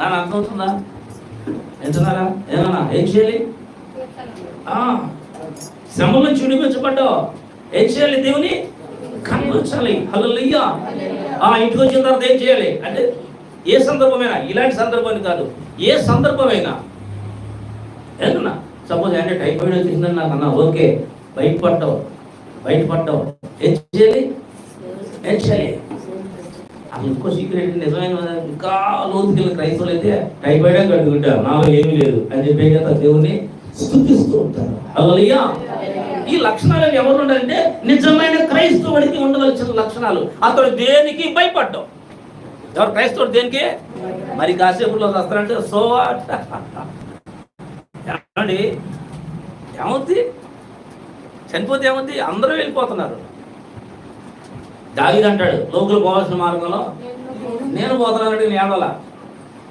నాన్న అర్థమవుతుందా ఎంతున్నారా ఏమన్నా ఏం చేయాలి? ఆ, శ్రమ నుంచి విడిపించబడ్డావు ఏం చేయాలి దేవుని? కనిపించాలి హల్లెలూయా. ఆ ఇంటికి వచ్చిన తర్వాత ఏం చేయాలి? అంటే ఏ సందర్భమైనా ఇలాంటి సందర్భాన్ని కాదు. ఏ సందర్భమైనా. ఏమన్నా సపోజ్ అంటే టైఫాయిడ్ వచ్చిందని నాకు అన్నా ఓకే. బయటపడ్డావు. బయటపడ్డావు. ఏం చేయాలి? ఏం చేయాలి? అది ఇంకో సీక్రెట్ నిజమైన ఇంకా లోతుకెళ్ళి క్రైస్తవులు అయితే టైఫాయిడే కడుగుంటారు నాలో ఏమీ లేదు అని చెప్పే కదా దేవుణ్ణి స్థుతిస్తూ ఉంటారు. అలా ఈ లక్షణాలు ఎవరు ఉండాలంటే నిజమైన క్రైస్తవుడికి ఉండవలసిన లక్షణాలు. అతడు దేనికి భయపడ్డాం? ఎవరు క్రైస్తవుడు దేనికి? మరి కాసేపులో వస్తారంటే సో వాట్? ఏమండి? ఏమవుద్ది? చనిపోతే ఏమవుద్ది? అందరూ వెళ్ళిపోతున్నారు. దావిదంటాడు లోకులు పోవాల్సిన మార్గంలో? నేను పోతున్నానంటే నేను